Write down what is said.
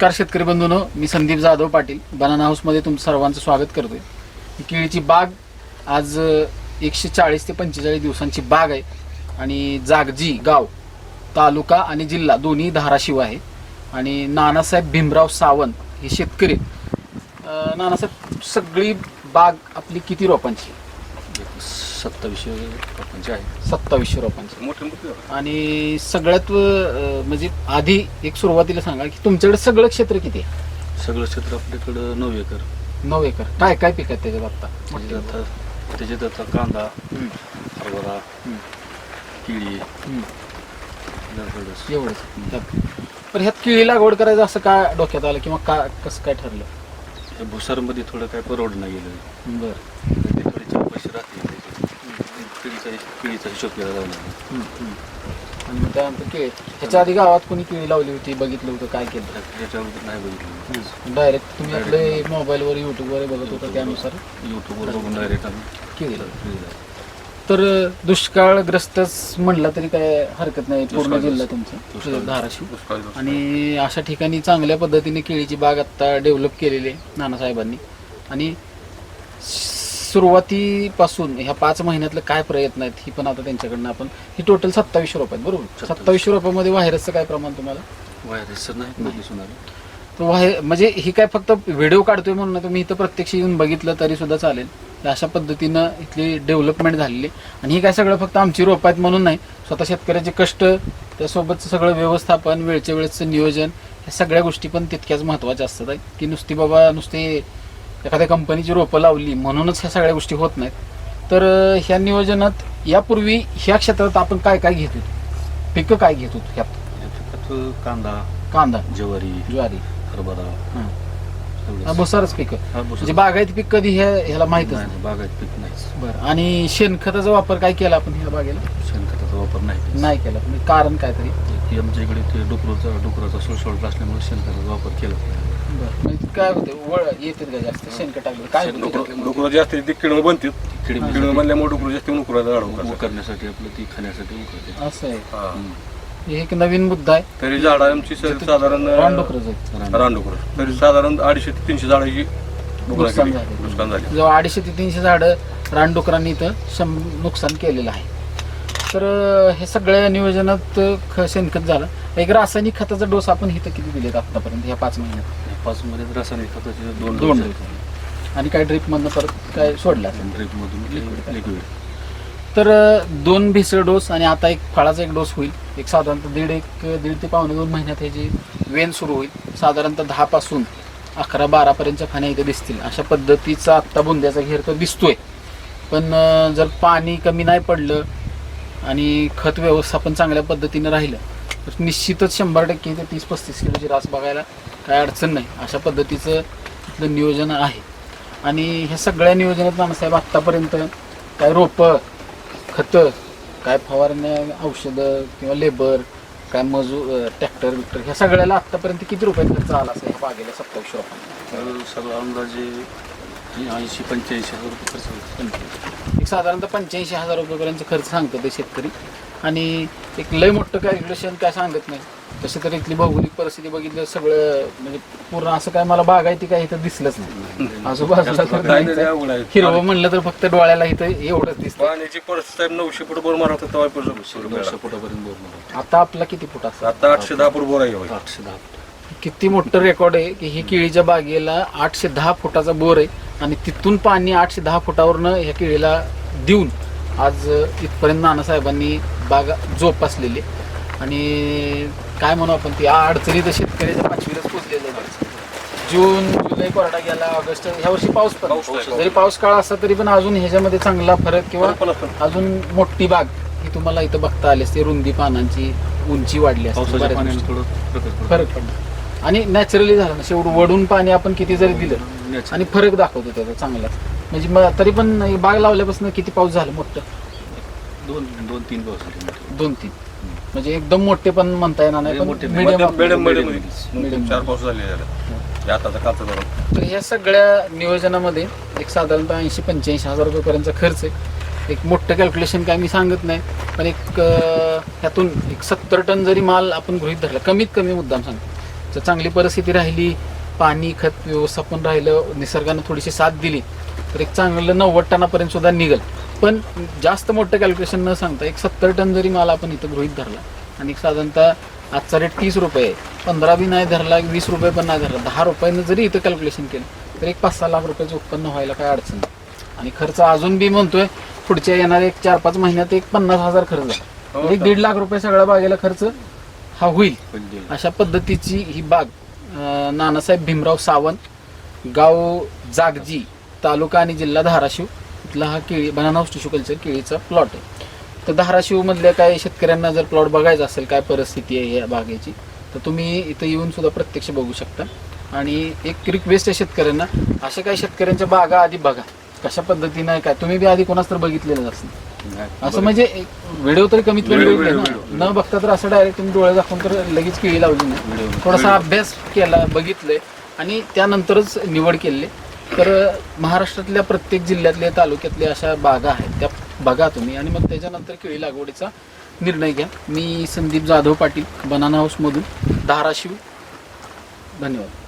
नमस्कार शेतकरी बंधून मी संदीप जाधव पाटील. बनाना हाऊसमध्ये तुमचं सर्वांचं स्वागत करतोय. केळीची बाग आज एकशे चाळीस ते पंचेचाळीस दिवसांची बाग आहे. आणि जागजी गाव तालुका आणि जिल्हा दोन्ही धाराशिव आहे. आणि नानासाहेब भीमराव सावंत हे शेतकरी नानासाहेब सगळी बाग आपली किती रोपांची सत्तावीसशे रोपांचे आहे. सत्तावीसशे रोपांची. मोठे मोठे. आणि सगळ्यात अं, म्हणजे आधी एक सुरुवातीला सांगा की तुमच्याकडे सगळं क्षेत्र किती आहे? सगळं क्षेत्र आपल्याकडं नऊ एकर. नऊ एकर. काय काय पीक आहे त्याच्यात आता? त्याच्यात आता त्याच्यात आता कांदा हम्म, हरभरा हम्म, केळी हम्म. एवढंच. एवढंच त्यात. पण ह्यात केळी लागवड करायचं असं काय डोक्यात आलं किंवा का कसं काय ठरलं? हे भुसारमध्ये थोडं काय परवड नाही गेलं. बरं ते थोडे चार पैसे राहतील त्याच्यात. केळीचा हिशोब केला. आणि मग त्यानंतर केळी ह्याच्या आधी गावात कोणी केळी लावली होती बघितलं होतं काय केलं? त्याच्यावर नाही बघितलं. डायरेक्ट तुम्ही आपले मोबाईलवर युट्यूबवर बघत होता त्यानुसार? युट्यूबवर बघून डायरेक्ट आम्ही केळी. तर दुष्काळग्रस्तच म्हणलं तरी काय हरकत नाही पूर्ण. जिल्हा तुमचा धाराशिव. दुष्काळी दुष्काळ. आणि अशा ठिकाणी चांगल्या पद्धतीने केळीची बाग आत्ता डेव्हलप केलेली आहे नानासाहेबांनी. आणि सुरुवातीपासून ह्या पाच महिन्यातलं काय प्रयत्न आहेत ही पण आता त्यांच्याकडनं आपण ही टोटल सत्तावीसशे रुपये आहेत, बरोबर सत्तावीसशे. रुपयामध्ये व्हायरसचं काय प्रमाण तुम्हाला व्हायरस नाही तर व्हाय म्हणजे ही काय फक्त व्हिडिओ काढतोय म्हणून तुम्ही इथं प्रत्यक्ष येऊन बघितलं तरी सुद्धा चालेल अशा पद्धतीनं इथली डेव्हलपमेंट झालेली. आणि ही काय सगळं फक्त आमची रोप आहेत म्हणून नाही स्वतः शेतकऱ्याचे कष्ट त्यासोबतचं सगळं व्यवस्थापन वेळच्या वेळेचं नियोजन ह्या सगळ्या गोष्टी पण तितक्याच महत्त्वाच्या असतात. की नुसती बाबा नुसती एखाद्या कंपनीची रोपं लावली म्हणूनच ह्या सगळ्या गोष्टी होत नाहीत. तर ह्या नियोजनात यापूर्वी ह्या क्षेत्रात आपण काय काय घेत होतो? पिकं काय घेत होतो ह्यात? कांदा कांदा ज्वारी ज्वारी. हरभरा हां. हा, भुसारच पिकं. हा. म्हणजे बागायत पीक कधी ह्या ह्याला माहितच नाही, बागायत पीक नाही बरं. आणि शेणखताचा वापर काय केला आपण ह्या बागेला? शेणखताचा वापर नाही नाही केला. म्हणजे कारण काय तरी? आमच्या इकडे ते डुकराचा डुकराचा सुळसुळट असल्यामुळे शेणखताचा वापर केला. म्हणजे काय होते? वळ येते का जास्त? शेणखत टाकलं? काय होतं त्याच्यात? डुकरं जास्त ती किडून बनतात किडी किडून बनल्यामुळे डुकरं जास्त उकरायला गाडव करण्यासाठी आपलं ती खाण्यासाठी उकळते असं आहे. हम्म. हे एक नवीन मुद्दा आहे. तरी झाड आमची स- साधारण रानडुकरच आहे रानडुकर तरी साधारण अडीचशे ते तीनशे झाडाची नुकसान केली. झाले. नुकसान झाले. जवळ अडीचशे ते तीनशे झाडं रानडुकरांनी इथं शं नुकसान केलेलं आहे. तर हे सगळ्या नियोजनात ख शेणखत झालं. एक रासायनिक खताचा डोस आपण इथं किती दिलेत आतापर्यंत? ह्या पाच महिन्यात. आणि पाच मध्ये रासायनिक खताचे दोन दोन डोस. आणि काय ड्रिप मधनं परत काय सोडला? ड्रिप मधून Liquid. लिक्विड तर अं, दोन भेसळ डोस आणि आता एक फळाचा एक डोस होईल. एक साधारणतः दीड एक दीड ते पावणे दोन महिन्यात ह्याची वेन सुरू होईल साधारणतः दहापासून अकरा बारापर्यंतच्या फाण्या इथे दिसतील. अशा पद्धतीचा आत्ता बुंद्याचा घेर तर दिसतोय. पण अं, जर पाणी कमी नाही पडलं आणि खत व्यवस्थापन चांगल्या पद्धतीनं राहिलं तर निश्चितच शंभर टक्के ते तीस पस्तीस किलोची रास बघायला काय अडचण नाही. अशा पद्धतीचं इथलं नियोजन आहे. आणि ह्या सगळ्या नियोजनात नानासाहेब आत्तापर्यंत काय रोपं खतं काय फवारण्या औषधं किंवा लेबर काय मजूर ट्रॅक्टर बिक्टर ह्या सगळ्याला आत्तापर्यंत किती रुपये खर्च आला असेल ह्या बागेला सत्तावीस रुपये? तर अंदाजे ऐंशी पंच्याऐंशी हजार रुपये खर्च होतो. एक साधारणतः पंच्याऐंशी हजार रुपयेपर्यंत खर्च सांगतो ते शेतकरी. आणि एक लय मोठं कॅल्क्युलेशन काय सांगत नाही. तसे तर इथली भौगोलिक परिस्थिती बघितलं सगळं म्हणजे पूर्ण असं काय मला बागायती काय इथं दिसलंच नाही. आजूबाजूला तर. हिरवं म्हणलं तर फक्त डोळ्याला इथं एवढंच दिसतं. पाण्याची परिस्थिती नऊशे फूट बोर मारत होता फुटापर्यंत बोर आता आपला किती फूट असतं आता आठशे दहा फूट बोर आहे. आठशे दहा फूट. किती मोठं रेकॉर्ड आहे की ही केळीच्या बागेला आठशे दहा फुटाचा बोर आहे. आणि तिथून पाणी आठशे दहा फुटावरनं ह्या केळीला देऊन आज इथपर्यंत नानासाहेबांनी बाग जोपासलेली. आणि काय म्हणू आपण ती अडचणी तर शेतकऱ्याच्या पाचवीलाच पोचलेले जून जुलै कोरडा गेला ऑगस्ट ह्या वर्षी पाऊस नाही. जरी पाऊस काळ असला तरी पण अजून ह्याच्यामध्ये चांगला फरक किंवा अजून मोठी बाग ही तुम्हाला इथं बघता आली असते रुंदी पानांची उंची वाढली असते पडतो. फरक पडला आणि नॅचरली झालं ना. शेवट वडून पाणी आपण किती जरी दिलं. आणि फरक दाखवतो त्याचा चांगलाच. म्हणजे मग तरी पण ही बाग लावल्यापासून किती पाऊस झाला? मोठं. दोन दोन तीन पाऊस. दोन तीन. म्हणजे एकदम मोठे पण म्हणता येणार नाही. चार पाऊस झाले धरून तर ह्या सगळ्या नियोजनामध्ये एक साधारणतः ऐंशी पंच्याऐंशी हजार रुपयेपर्यंतचा खर्च आहे. एक मोठं कॅल्क्युलेशन काय मी सांगत नाही पण एक ह्यातून एक सत्तर टन जरी माल आपण गृहित धरला कमीत कमी मुद्दाम सांगतो. जर चांगली परिस्थिती राहिली पाणी खत व्यवस्थापन राहिलं निसर्गानं थोडीशी साथ दिली तर एक चांगलं नव्वद टनापर्यंत सुद्धा निघल. पण जास्त मोठं कॅल्क्युलेशन न सांगता एक सत्तर टन जरी माल आपण इथं गृहीत धरला आणि साधारणतः आजचा रेट तीस रुपये आहे पंधरा बी नाही धरला वीस रुपये पण नाही धरला दहा रुपयानं जरी इथं कॅल्क्युलेशन केलं तर एक पाच सहा लाख रुपयाचं उत्पन्न व्हायला काय अडचण नाही. आणि खर्च अजून बी म्हणतोय पुढच्या येणाऱ्या एक चार पाच महिन्यात एक पन्नास हजार खर्च आहे म्हणजे एक दीड लाख रुपये सगळ्या बागेला खर्च हा होईल. अशा पद्धतीची ही बाग अं, नानासाहेब भीमराव सावंत गाव जागजी तालुका आणि जिल्हा धाराशिव इथला हा केळी बनाना हाऊस टिश्यू कल्चर केळीचा प्लॉट आहे. तर धाराशिव मधल्या काय शेतकऱ्यांना जर प्लॉट बघायचा असेल काय परिस्थिती आहे या बागेची तर तुम्ही इथं येऊन सुद्धा प्रत्यक्ष बघू शकता. आणि एक रिक्वेस्ट आहे शेतकऱ्यांना अशा काही शेतकऱ्यांच्या बागा आधी बघा. कशा पद्धतीनं आहे काय? तुम्ही बी आधी कोणाच तर बघितलेलं असेल. असं म्हणजे व्हिडिओ तरी कमीत कमी Video, बघितले video, ना? न बघता तर असं डायरेक्ट तुम्ही डोळे दाखवून तर लगेच केळी लावली नाही. Video. थोडासा अभ्यास केला बघितलंय. आणि त्यानंतरच निवड केली. तर महाराष्ट्रातल्या प्रत्येक जिल्ह्यातल्या तालुक्यातल्या अशा बागा आहेत. त्या बघा तुम्ही. आणि मग त्याच्यानंतर केळी लागवडीचा निर्णय घ्या. मी संदीप जाधव पाटील बनाना हाऊसमधून धाराशिव. धन्यवाद.